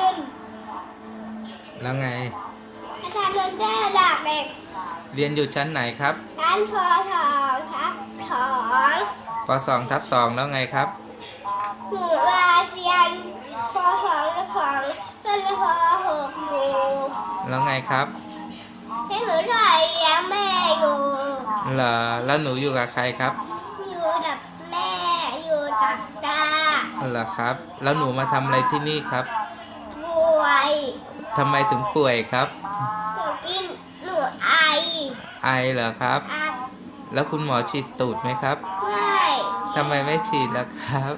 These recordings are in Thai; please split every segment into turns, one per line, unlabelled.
ดุน
แล้วไง
อาจารย์ดุนได้ดักเด็ก
เรียนอยู่ชั้นไหนครับ
ร้านพอทองครับสอง
ปสองทับสองแล้วไงครับ
หนูลาเรียนพอสองและสองเป็นพอหกอยู่
แล้วไงครับ
ให้หนูถ่ายเลี้ยงแม่อยู่
เหรอแล้วหนูอยู่กับใครครับ
อยู่กับแม่อยู่กับตา
เหรอครับ แล้วหนูมาทำอะไรที่นี่ครับ
ป่วย
ทำไมถึงป่วยครับ
หนูกินหนูไอ
ไอเหรอครับ
อัด
แล้วคุณหมอฉีดตูดไหมครับ
ไม่
ทำไมไม่ฉีดล่ะครับ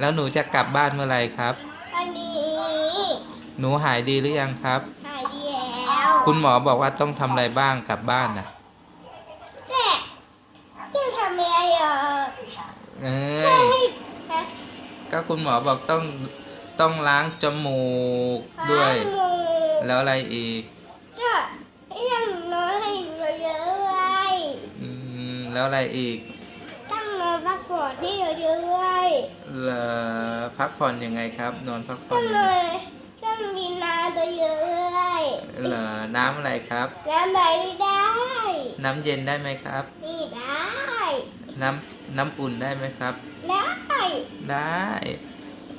แล้วหนูจะกลับบ้านเมื่อไหร่ครับ
วันนี้
หนูหายดีหรือยังครับ
หายดีแล้ว
คุณหมอบอกว่าต้องทำอะไรบ้างกลับบ้านนะ
แต่จะทำอะไรอะ
เอ้
ใช่
ย
ฮะ
ก็คุณหมอบอกต้องต้องล้างจมูกด้วย
หมู
แล้วอะไรอีก
จะให้ทำน้อยให้เยอะๆเลย
อืมแล้วอะไรอีก
ตั้งนอนพักผ่อนให้เยอะๆเลย
เหรอพักผ่อนยังไงครับ นอนพักผ่อ
ตั้
น
ง
ยัง
น
ไง
อนตั้งมีนาตัวเยอะเลย
เหรอน้ำอะไรครับ
แล้วไหนได้
น้ำเย็นได้ไหมครับ
นี่ได้
น้ำน้ำอุ่นได้ไหมครับ
ได้
ได้